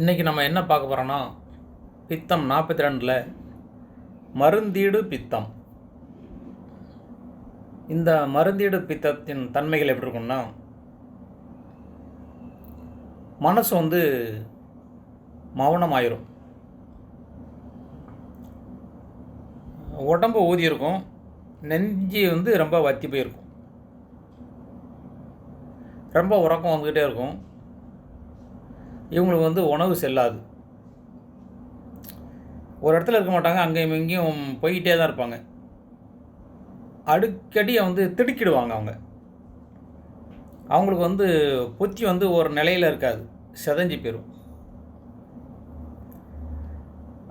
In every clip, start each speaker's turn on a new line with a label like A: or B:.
A: இன்றைக்கி நம்ம என்ன பார்க்க போகிறோன்னா பித்தம் நாற்பத்தி ரெண்டில் மருந்தீடு பித்தம். இந்த மருந்தீடு பித்தத்தின் தன்மைகள் எப்படி இருக்கும்னா மனசு வந்து மௌனமாயிரும். உடம்பு ஊதி இருக்கும் நெஞ்சு வந்து ரொம்ப வத்தி போயிருக்கும். ரொம்ப உறக்கம் வந்துக்கிட்டே இருக்கும். இவங்களுக்கு வந்து உணவு செல்லாது. ஒரு இடத்துல இருக்க மாட்டாங்க அங்கேயும் இங்கேயும் போய்கிட்டே தான் இருப்பாங்க. அடிக்கடி வந்து திடுக்கிடுவாங்க அவங்க. அவங்களுக்கு வந்து புத்தி வந்து ஒரு நிலையில் இருக்காது செதஞ்சி போயிடும்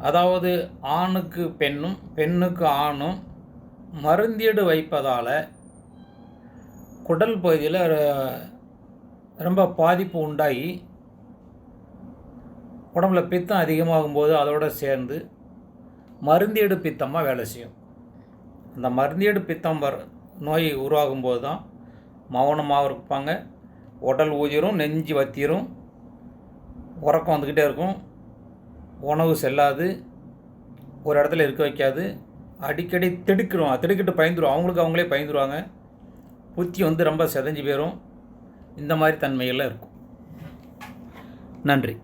A: அதாவது ஆணுக்கு பெண்ணும் பெண்ணுக்கு ஆணும் மருந்தீடு வைப்பதால் குடல் பகுதியில் ரொம்ப பாதிப்பு உண்டாகி உடம்புல பித்தம் அதிகமாகும் போது அதோடு சேர்ந்து மருந்தீடு பித்தமாக வேலை செய்யும். அந்த மருந்தீடு பித்தம் வர நோய் உருவாகும்போது தான் மௌனமாக இருப்பாங்க. உடல் ஊதிரும் நெஞ்சு வத்திரும் உறக்கம் வந்துக்கிட்டே இருக்கும். உணவு செல்லாது ஒரு இடத்துல இருக்க வைக்காது. அடிக்கடி திடுக்கிடுவாங்க. திடுக்கிட்டு பயந்துருவோம் அவங்களுக்கு அவங்களே பயந்துருவாங்க. புத்தி வந்து ரொம்ப செதஞ்சு போயிடும் இந்த மாதிரி தன்மைகள்லாம் இருக்கும். நன்றி.